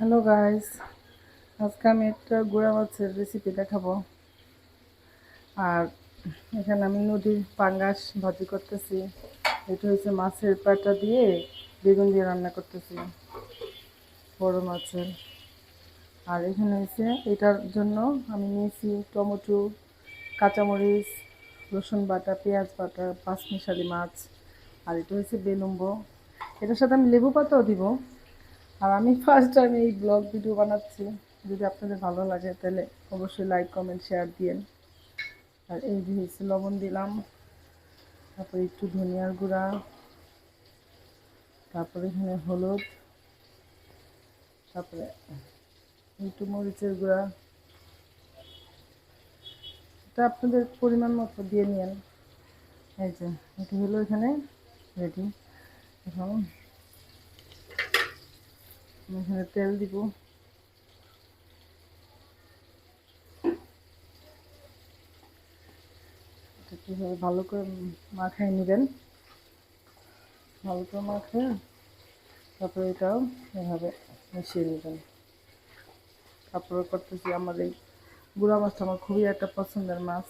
Hello guys আজকে আমি একটা গুঁড়া মাছের রেসিপি দেখাবো। আর এখানে আমি নদীর পাঙ্গাস ভাজি করতেছি। এটা হচ্ছে মাছের পাটা দিয়ে বেগুন দিয়ে রান্না করতেছি, বড় মাছের। আর এখানে হচ্ছে এটার জন্য আমি নিয়েছি টমেটো, কাঁচামরিচ, রসুন বাটা, পেঁয়াজ বাটা, পাঁচমিশালি মাছ, আর এটা হচ্ছে বেলুম্বো। এটার সাথে আমি লেবু পাতাও দিব। আর আমি ফার্স্ট টাইম এই ব্লগ ভিডিও বানাচ্ছি। যদি আপনাদের ভালো লাগে, তাহলে অবশ্যই লাইক কমেন্ট শেয়ার দিয়েন। আর এই যে হচ্ছে লবণ দিলাম, তারপরে একটু ধনিয়ার গুঁড়া, তারপরে এখানে হলুদ, তারপরে একটু মরিচের গুঁড়া। এটা আপনাদের পরিমাণ মতো দিয়ে নিন এই যে, এটা হলো এখানে রেডি এখন এখানে তেল দিব ভালো করে মাখায় নেবেন ভালো করে মাখে তারপরে এটাও এভাবে মিশিয়ে নেবেন তারপরে করতেছি আমার এই গুঁড়া মাছটা আমার খুবই একটা পছন্দের মাছ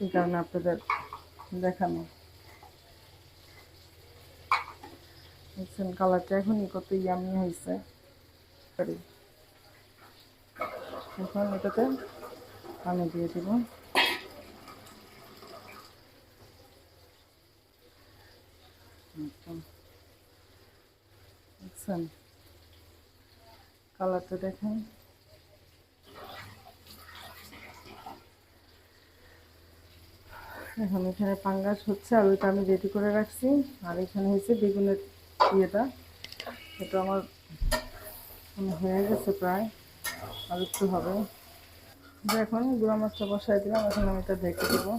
এই কারণে আপনাদের দেখানো দেখছেন কালারটা এখনই কত ইয়ামি হয়েছে। এখন এটাতে আমি দিয়ে দিব। দেখছেন কালারটা দেখেন। এখন এখানে পাঙ্গাস হচ্ছে, আর ওইটা আমি রেডি করে রাখছি। আর এখানে হয়েছে বেগুনের ইয়েটা, এটা আমার মানে হয়ে গেছে প্রায়, আর একটু হবে। এখন গুঁড়া মাছটা বসাই দিলাম, এখন আমি এটা দেখে দেবো।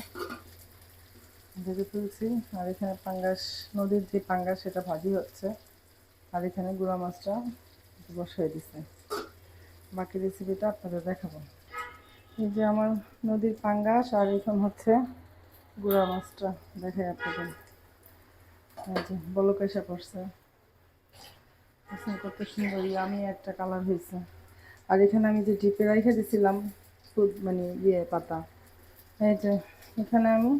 দেখে তুলছি, আর এখানে পাঙ্গাস, নদীর যে পাঙ্গাস, সেটা ভাজি হচ্ছে। আর এখানে গুঁড়া মাছটা বসাই দিছে। বাকি রেসিপিটা আপনাদের দেখাবো। এই যে আমার নদীর পাঙ্গাস, আর এখন হচ্ছে গুঁড়া মাছটা দেখাই আপনাদের। বলক এসে দেখছেন কত সুন্দর, আমি একটা কালার হয়েছে। আর এখানে আমি যে ডিপে রেখে দিয়েছিলাম মানে ইয়ে পাতা, এই যে এখানে আমি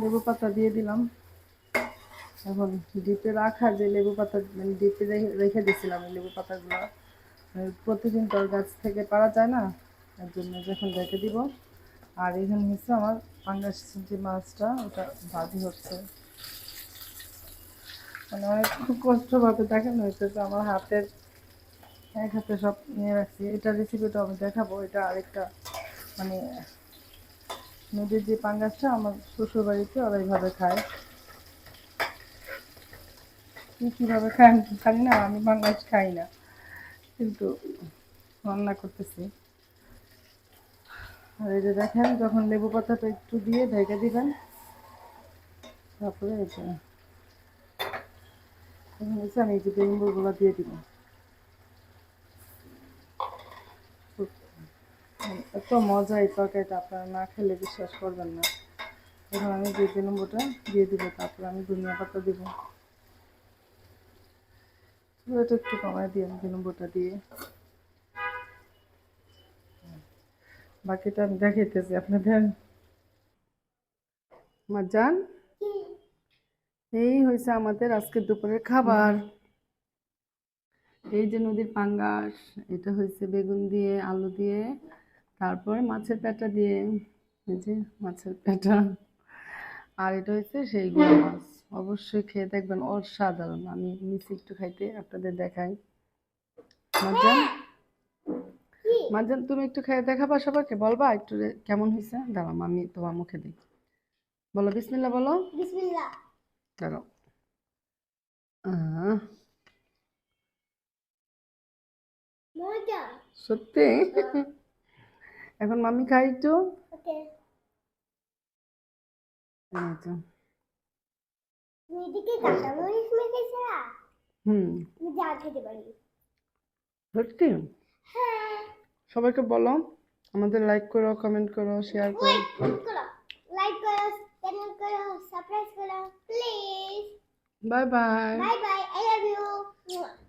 লেবু পাতা দিয়ে দিলাম। এখন ডিপে রাখা যে লেবু পাতা মানে ডিপে রেখে দিয়েছিলাম লেবু পাতাগুলো প্রতিদিন তোর গাছ থেকে পারা যায় না, এর জন্য যখন রেখে দিব। আর এখানে হচ্ছে আমার পাঙ্গাস যে মাছটা, ওটা ভাজি হচ্ছে। মানে অনেক কষ্টভাবে দেখানো হইতেছে আমার হাতের এক হাতে সব নিয়ে রাখছি। এটা রেসিপিটা আমি দেখাবো, এটা আরেকটা মানে নদীর যে পাঙ্গাসটা আমার শ্বশুর বাড়িতে ওরা খায়। কী কীভাবে খায় আমি না, আমি পাঙ্গাস খাই না, কিন্তু রান্না করতেছি। আর এই দেখেন, যখন লেবু পাতাটা একটু দিয়ে ঢেকে দিবেন, তারপরে এটা এখন আমি এই যে বেগুনগুলো দিয়ে দিব এত মজা এই তরকারিটা, আপনারা না খেলে বিশ্বাস করবেন না। এখন আমি যে বেলুম্বটা দিয়ে দিব, তারপরে আমি ধনিয়া পাতা দিব। এটা একটু কমায় দিয়ে বেলুম্বটা দিয়ে। বাকিটা আমি দেখাইতেছি আপনাদের। আমার যান এই হয়েছে আমাদের আজকে দুপুরের খাবার। এই যে নদীর পাঙ্গাস, এটা হয়েছে বেগুন দিয়ে, আলু দিয়ে, তারপরে মাছের পেটা দিয়ে, এই যে মাছের পেটা আর এটা হচ্ছে সেই গুঁড়ো মাছ। অবশ্যই খেয়ে দেখবেন, অসাধারণ। আমি মিশি একটু খাইতে আপনাদের দেখাই। মাজান মাজান তুমি একটু খেয়ে দেখাবা সবাইকে। বলবা একটু কেমন হয়েছে? দাঁড়াম আমি তোমার মুখে দিই বলো বিসমিল্লা বলো। বিসমিল্লাহ। দাঁড়াও আহ, মজা সত্যি এখন মামি খাই একটু। হুম। সত্যি? হ্যাঁ। সবাইকে বলো। আমাদের লাইক করো কমেন্ট করো শেয়ার করো। surprise school, please. Bye bye. Bye bye. I love you.